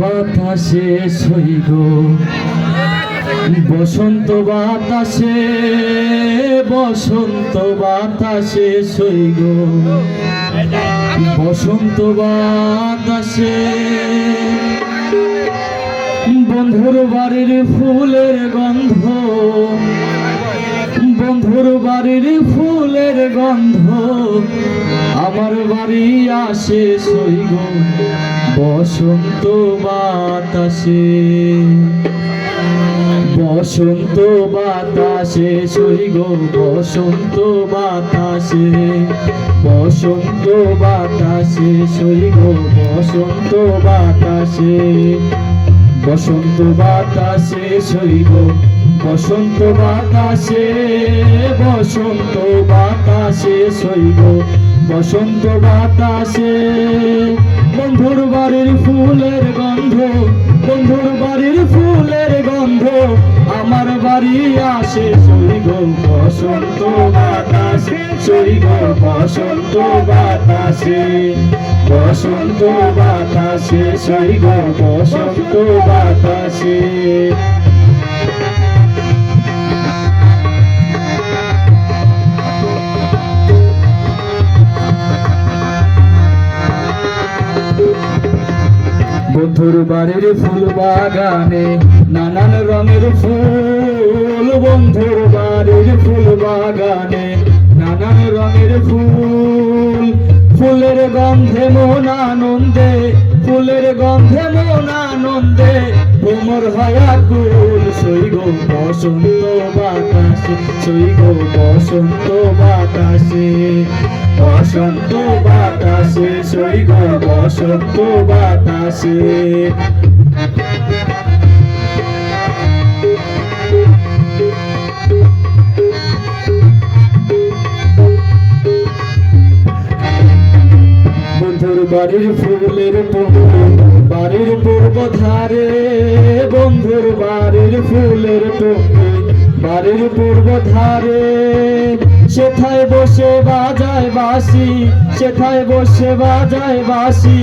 বাতাসে সইগ বসন্ত বাতাসে বসন্ত বাতাসে সইগ বসন্ত বাতাসে, বন্ধুর বাড়ির ফুলের গন্ধ। বন্ধুর বাড়ির ফুলের গন্ধ, আমার বাড়ি আসে সইগ বসন্ত বাতাসে বসন্ত বাতাসে সইগ বসন্ত বাতাসে বসন্ত বাতাসে সইগ বসন্ত বাতাসে বসন্ত বাতাসে সইগ বসন্ত বাতাসে বসন্ত বাতাসে সইগ বসন্ত বাতাসে। ফুলের গন্ধ, বন্ধুর বাড়ির ফুলের গন্ধ, আমার বাড়ি আসে সইগ বসন্ত বাতাসে সইগ বসন্ত বাতাসে বসন্ত বাতাসে সইগ বসন্ত বাতাসে। বন্ধুর বাড়ির ফুল বাগানে, নানান রঙের ফুল বন্ধুর বাড়ির ফুল বাগানে, নানান রঙের ফুল, ফুলের গন্ধে মন আনন্দে, ফুলের গন্ধে মন আনন্দে ভ্রমর হয়া কুল সইগ বসন্ত বাতাসে সইগ বসন্ত বাতাসে। বসন্ত বাতাসে সইগ বসন্ত বাতাসে। বন্ধুর বাড়ির ফুলের বাড়ির পূর্ব ধারে। বন্ধুর বাড়ির ফুলের বাড়ির পূর্ব ধারে। সেথায় বসে বাজায় বাসি সেথায় বসে বাজায় বাসি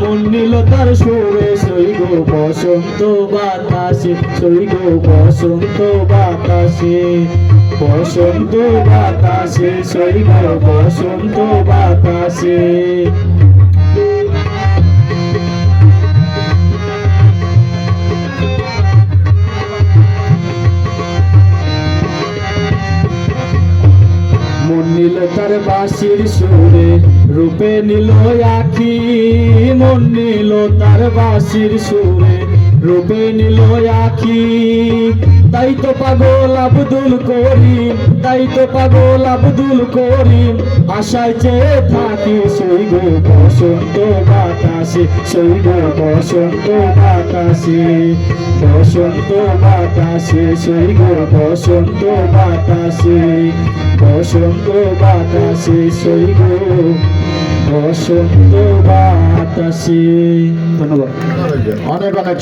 মন নিল তার সুরে সইগ বসন্ত বাতাসে সইগ বসন্ত বাতাসে বসন্ত বাতাসে সইগ বসন্ত বাতাসে। তার বাসির সুরে রূপে নিল আখি মন নিল তার বাসির সুরে। রূপে নিল আখি, তাই তো পাগল আব্দুল করিম, তাই তো পাগল আব্দুল করিম। আশায় চেয়ে থাকি সই গো বসন্ত বাতাসে, সই গো বসন্ত বাতাসে বসন্ত বাতাসে, সই গো বসন্ত বাতাসে বসন্ত বাতাসে, সই গো বসন্ত বাতাসে। ধন্যবাদ। অনেক অনেক